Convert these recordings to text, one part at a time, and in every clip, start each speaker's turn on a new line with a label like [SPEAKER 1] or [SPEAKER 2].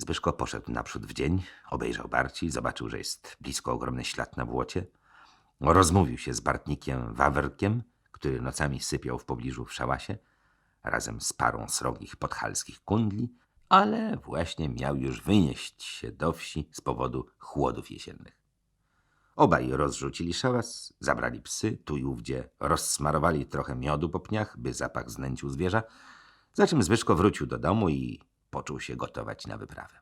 [SPEAKER 1] Zbyszko poszedł naprzód w dzień, obejrzał Barci, zobaczył, że jest blisko ogromny ślad na błocie. Rozmówił się z Bartnikiem Wawerkiem, który nocami sypiał w pobliżu w szałasie, razem z parą srogich podhalskich kundli, ale właśnie miał już wynieść się do wsi z powodu chłodów jesiennych. Obaj rozrzucili szałas, zabrali psy, tu i ówdzie rozsmarowali trochę miodu po pniach, by zapach znęcił zwierza, za czym Zbyszko wrócił do domu i począł się gotować na wyprawę.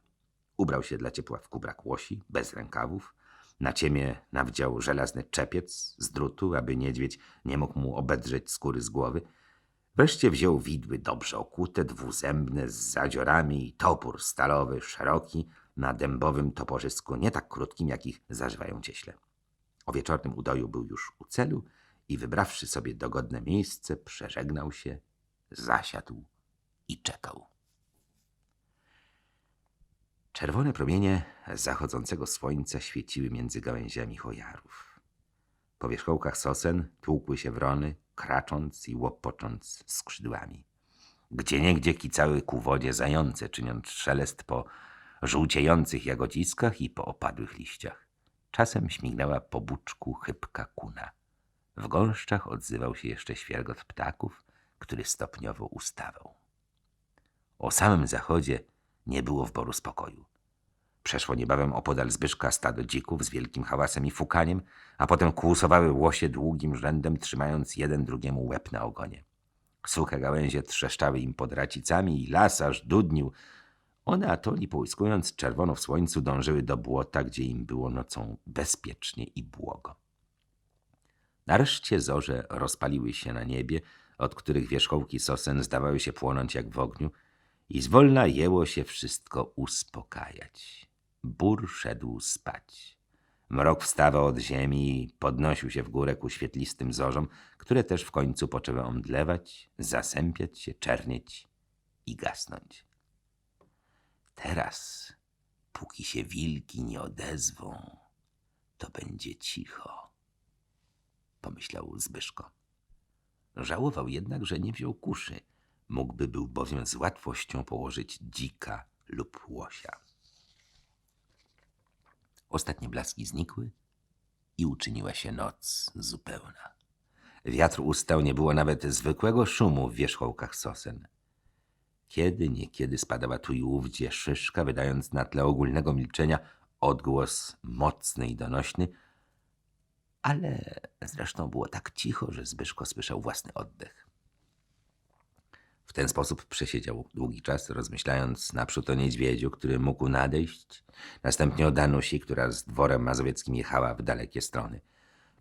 [SPEAKER 1] Ubrał się dla ciepła w kubrak łosi, bez rękawów, na ciemię nawdział żelazny czepiec z drutu, aby niedźwiedź nie mógł mu obedrzeć skóry z głowy. Wreszcie wziął widły dobrze okute, dwuzębne, z zadziorami i topór stalowy, szeroki, na dębowym toporzysku, nie tak krótkim, jakich zażywają cieśle. O wieczornym udoju był już u celu i wybrawszy sobie dogodne miejsce, przeżegnał się, zasiadł i czekał. Czerwone promienie zachodzącego słońca świeciły między gałęziami chojarów. Po wierzchołkach sosen tłukły się wrony, kracząc i łopocząc skrzydłami. Gdzieniegdzie kicały ku wodzie zające, czyniąc szelest po żółciejących jagodziskach i po opadłych liściach. Czasem śmignęła po buczku chybka kuna. W gąszczach odzywał się jeszcze świergot ptaków, który stopniowo ustawał. O samym zachodzie nie było w boru spokoju. Przeszło niebawem opodal Zbyszka stado dzików z wielkim hałasem i fukaniem, a potem kłusowały łosie długim rzędem, trzymając jeden drugiemu łeb na ogonie. Suche gałęzie trzeszczały im pod racicami i las aż dudnił. One atoli, połyskując czerwono w słońcu, dążyły do błota, gdzie im było nocą bezpiecznie i błogo. Nareszcie zorze rozpaliły się na niebie, od których wierzchołki sosen zdawały się płonąć jak w ogniu, i zwolna jęło się wszystko uspokajać. Bór szedł spać. Mrok wstawał od ziemi i podnosił się w górę ku świetlistym zorzom, które też w końcu poczęły omdlewać, zasępiać się, czernieć i gasnąć. Teraz, póki się wilki nie odezwą, to będzie cicho, pomyślał Zbyszko. Żałował jednak, że nie wziął kuszy. Mógłby był bowiem z łatwością położyć dzika lub łosia. Ostatnie blaski znikły i uczyniła się noc zupełna. Wiatr ustał, nie było nawet zwykłego szumu w wierzchołkach sosen. Kiedy niekiedy spadała tu i ówdzie szyszka, wydając na tle ogólnego milczenia odgłos mocny i donośny, ale zresztą było tak cicho, że Zbyszko słyszał własny oddech. W ten sposób przesiedział długi czas, rozmyślając naprzód o niedźwiedziu, który mógł nadejść, następnie o Danusi, która z dworem mazowieckim jechała w dalekie strony.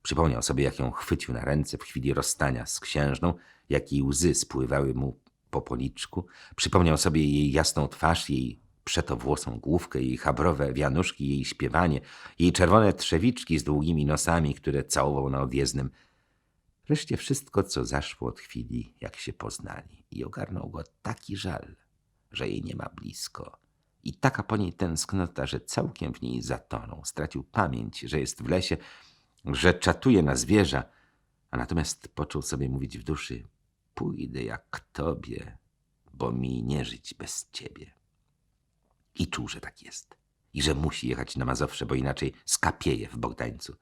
[SPEAKER 1] Przypomniał sobie, jak ją chwycił na ręce w chwili rozstania z księżną, jak jej łzy spływały mu po policzku. Przypomniał sobie jej jasną twarz, jej przetowłosą główkę, jej chabrowe wianuszki, jej śpiewanie, jej czerwone trzewiczki z długimi nosami, które całował na odjezdnym. Wreszcie wszystko, co zaszło od chwili, jak się poznali. I ogarnął go taki żal, że jej nie ma blisko. I taka po niej tęsknota, że całkiem w niej zatonął. Stracił pamięć, że jest w lesie, że czatuje na zwierza, a natomiast począł sobie mówić w duszy pójdę jak tobie, bo mi nie żyć bez ciebie. I czuł, że tak jest. I że musi jechać na Mazowsze, bo inaczej skapieje w Bogdańcu.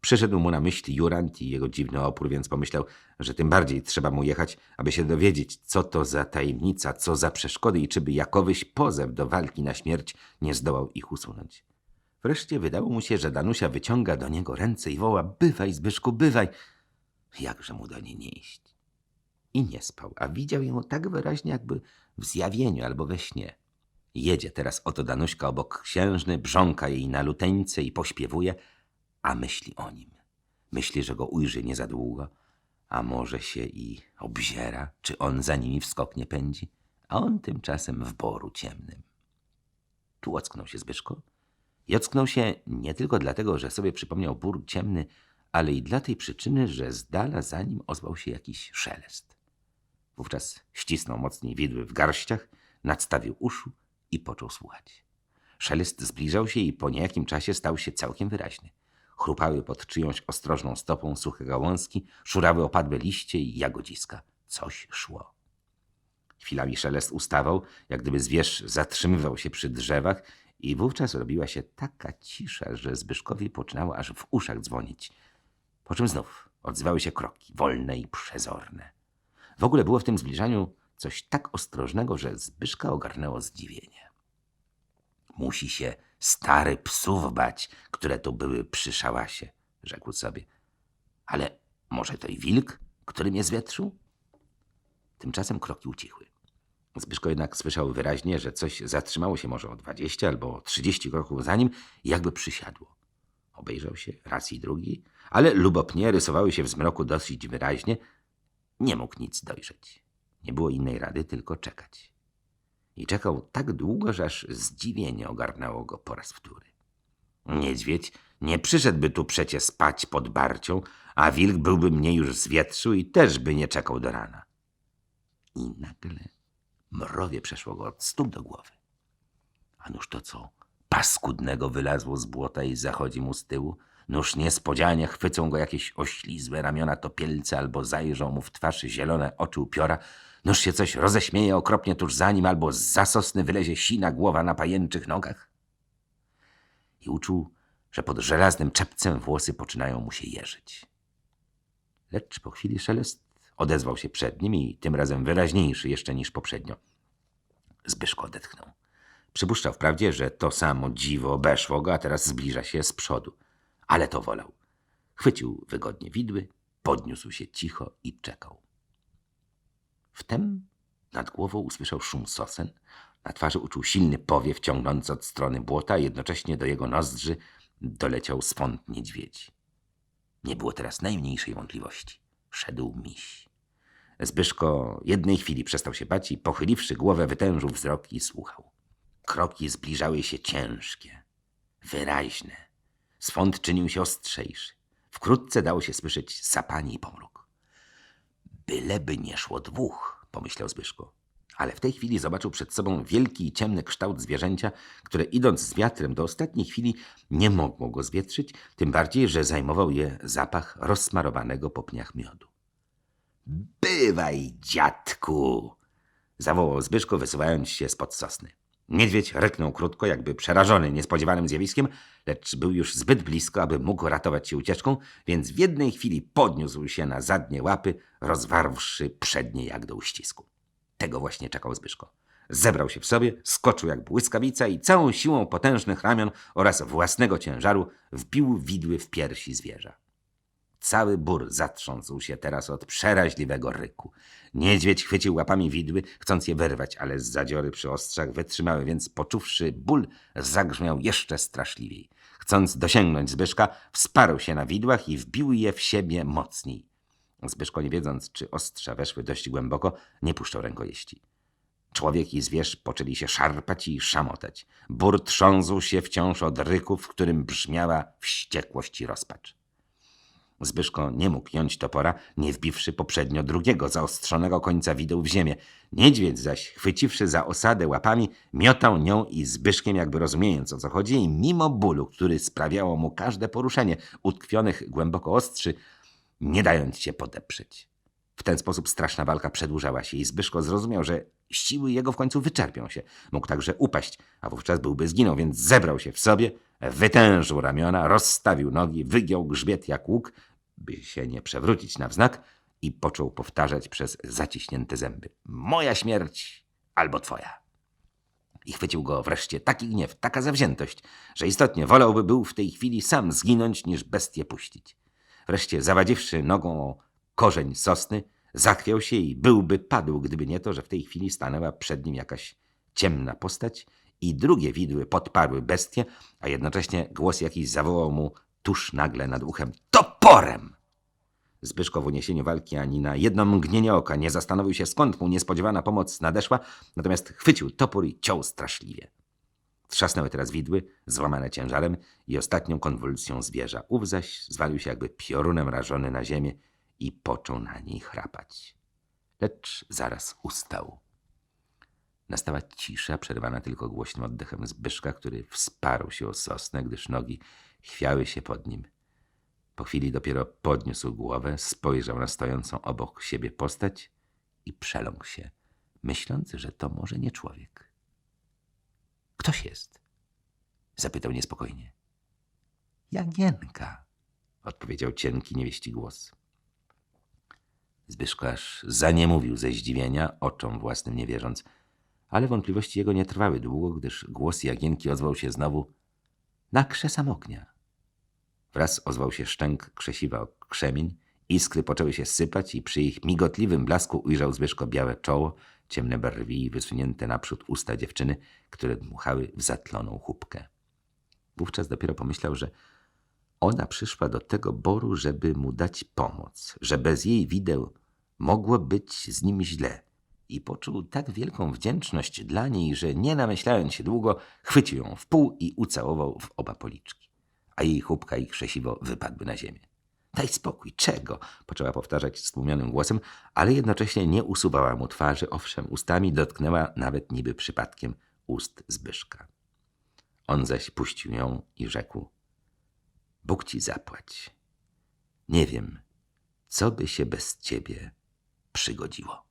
[SPEAKER 1] Przyszedł mu na myśli Jurant i jego dziwny opór, więc pomyślał, że tym bardziej trzeba mu jechać, aby się dowiedzieć, co to za tajemnica, co za przeszkody i czy by jakowyś pozew do walki na śmierć nie zdołał ich usunąć. Wreszcie wydało mu się, że Danusia wyciąga do niego ręce i woła: Bywaj, Zbyszku, bywaj! Jakże mu do niej nie iść? I nie spał, a widział ją tak wyraźnie, jakby w zjawieniu albo we śnie. Jedzie teraz oto Danuśka obok księżny, brząka jej na luteńce i pośpiewuje, a myśli o nim. Myśli, że go ujrzy nie za długo, a może się i obziera, czy on za nimi w skok nie pędzi, a on tymczasem w boru ciemnym. Tu ocknął się Zbyszko i ocknął się nie tylko dlatego, że sobie przypomniał bór ciemny, ale i dla tej przyczyny, że z dala za nim ozwał się jakiś szelest. Wówczas ścisnął mocniej widły w garściach, nadstawił uszu i począł słuchać. Szelest zbliżał się i po niejakim czasie stał się całkiem wyraźny. Chrupały pod czyjąś ostrożną stopą suche gałązki, szurały opadłe liście i jagodziska. Coś szło. Chwilami szelest ustawał, jak gdyby zwierz zatrzymywał się przy drzewach i wówczas robiła się taka cisza, że Zbyszkowi poczynało aż w uszach dzwonić. Po czym znów odzywały się kroki, wolne i przezorne. W ogóle było w tym zbliżaniu coś tak ostrożnego, że Zbyszka ogarnęło zdziwienie. Musi się stary psów bać, które tu były przy szałasie, rzekł sobie. Ale może to i wilk, który mnie zwietrzył? Tymczasem kroki ucichły. Zbyszko jednak słyszał wyraźnie, że coś zatrzymało się może o dwadzieścia albo trzydzieści kroków za nim i jakby przysiadło. Obejrzał się raz i drugi, ale lubopnie rysowały się w zmroku dosyć wyraźnie. Nie mógł nic dojrzeć. Nie było innej rady, tylko czekać. I czekał tak długo, że aż zdziwienie ogarnęło go po raz wtóry. Niedźwiedź nie przyszedłby tu przecie spać pod barcią, a wilk byłby mnie już zwietrzył i też by nie czekał do rana. I nagle mrowie przeszło go od stóp do głowy. A nuż to co? Paskudnego wylazło z błota i zachodzi mu z tyłu. Nuż niespodzianie chwycą go jakieś oślizłe ramiona topielce albo zajrzą mu w twarz zielone oczy upiora. Nuż się coś roześmieje okropnie tuż za nim albo z zasosny wylezie sina głowa na pajęczych nogach. I uczuł, że pod żelaznym czepcem włosy poczynają mu się jeżyć. Lecz po chwili szelest odezwał się przed nim i tym razem wyraźniejszy jeszcze niż poprzednio. Zbyszko odetchnął. Przypuszczał wprawdzie, że to samo dziwo obeszło go, a teraz zbliża się z przodu. Ale to wolał. Chwycił wygodnie widły, podniósł się cicho i czekał. Wtem nad głową usłyszał szum sosen, na twarzy uczuł silny powiew ciągnący od strony błota, a jednocześnie do jego nozdrzy doleciał swąd niedźwiedzi. Nie było teraz najmniejszej wątpliwości. Szedł miś. Zbyszko jednej chwili przestał się bać i pochyliwszy głowę wytężył wzrok i słuchał. Kroki zbliżały się ciężkie, wyraźne. Swąd czynił się ostrzejszy. Wkrótce dało się słyszeć sapanie i pomruk. Byleby nie szło dwóch, pomyślał Zbyszko. Ale w tej chwili zobaczył przed sobą wielki i ciemny kształt zwierzęcia, które idąc z wiatrem do ostatniej chwili nie mogło go zwietrzyć, tym bardziej, że zajmował je zapach rozsmarowanego po pniach miodu. Bywaj, dziadku! zawołał Zbyszko, wysuwając się spod sosny. Niedźwiedź ryknął krótko, jakby przerażony niespodziewanym zjawiskiem, lecz był już zbyt blisko, aby mógł ratować się ucieczką, więc w jednej chwili podniósł się na zadnie łapy, rozwarwszy przednie jak do uścisku. Tego właśnie czekał Zbyszko. Zebrał się w sobie, skoczył jak błyskawica i całą siłą potężnych ramion oraz własnego ciężaru wbił widły w piersi zwierza. Cały bór zatrząsł się teraz od przeraźliwego ryku. Niedźwiedź chwycił łapami widły, chcąc je wyrwać, ale z zadziory przy ostrzach wytrzymały, więc poczuwszy ból, zagrzmiał jeszcze straszliwiej. Chcąc dosięgnąć Zbyszka, wsparł się na widłach i wbił je w siebie mocniej. Zbyszko, nie wiedząc, czy ostrza weszły dość głęboko, nie puszczał rękojeści. Człowiek i zwierz poczęli się szarpać i szamotać. Bór trząsł się wciąż od ryku, w którym brzmiała wściekłość i rozpacz. Zbyszko nie mógł jąć topora, nie wbiwszy poprzednio drugiego zaostrzonego końca wideł w ziemię. Niedźwiedź zaś, chwyciwszy za osadę łapami, miotał nią i Zbyszkiem, jakby rozumiejąc o co chodzi, i mimo bólu, który sprawiało mu każde poruszenie utkwionych głęboko ostrzy, nie dając się podeprzeć. W ten sposób straszna walka przedłużała się i Zbyszko zrozumiał, że siły jego w końcu wyczerpią się. Mógł także upaść, a wówczas byłby zginął, więc zebrał się w sobie, wytężył ramiona, rozstawił nogi, wygiął grzbiet jak łuk, by się nie przewrócić na wznak i począł powtarzać przez zaciśnięte zęby. Moja śmierć albo twoja. I chwycił go wreszcie taki gniew, taka zawziętość, że istotnie wolałby był w tej chwili sam zginąć, niż bestię puścić. Wreszcie zawadziwszy nogą o korzeń sosny, zachwiał się i byłby padł, gdyby nie to, że w tej chwili stanęła przed nim jakaś ciemna postać i drugie widły podparły bestię, a jednocześnie głos jakiś zawołał mu tuż nagle nad uchem toporem. Zbyszko w uniesieniu walki ani na jedno mgnienie oka nie zastanowił się, skąd mu niespodziewana pomoc nadeszła, natomiast chwycił topór i ciął straszliwie. Trzasnęły teraz widły, złamane ciężarem i ostatnią konwulsją zwierza. Ów zaś zwalił się jakby piorunem rażony na ziemię i począł na niej chrapać. Lecz zaraz ustał. Nastała cisza, przerwana tylko głośnym oddechem Zbyszka, który wsparł się o sosnę, gdyż nogi chwiały się pod nim. Po chwili dopiero podniósł głowę, spojrzał na stojącą obok siebie postać i przeląkł się. myśląc, że to może nie człowiek. Ktoś jest? Zapytał niespokojnie. Jagienka, odpowiedział cienki, niewieści głos. Zbyszko aż zaniemówił ze zdziwienia, oczom własnym nie wierząc. Ale wątpliwości jego nie trwały długo, gdyż głos Jagienki ozwał się znowu na krzesam ognia. Wraz ozwał się szczęk krzesiwa o krzemień, iskry poczęły się sypać i przy ich migotliwym blasku ujrzał Zbyszko białe czoło, ciemne brwi i wysunięte naprzód usta dziewczyny, które dmuchały w zatloną chubkę. Wówczas dopiero pomyślał, że ona przyszła do tego boru, żeby mu dać pomoc, że bez jej wideł mogło być z nim źle. I poczuł tak wielką wdzięczność dla niej, że nie namyślając się długo, chwycił ją w pół i ucałował w oba policzki. A jej chubka i krzesiwo wypadły na ziemię. Daj spokój, czego? Poczęła powtarzać stłumionym głosem, ale jednocześnie nie usuwała mu twarzy, owszem, ustami dotknęła nawet niby przypadkiem ust Zbyszka. On zaś puścił ją i rzekł: Bóg ci zapłać. Nie wiem, co by się bez ciebie przygodziło.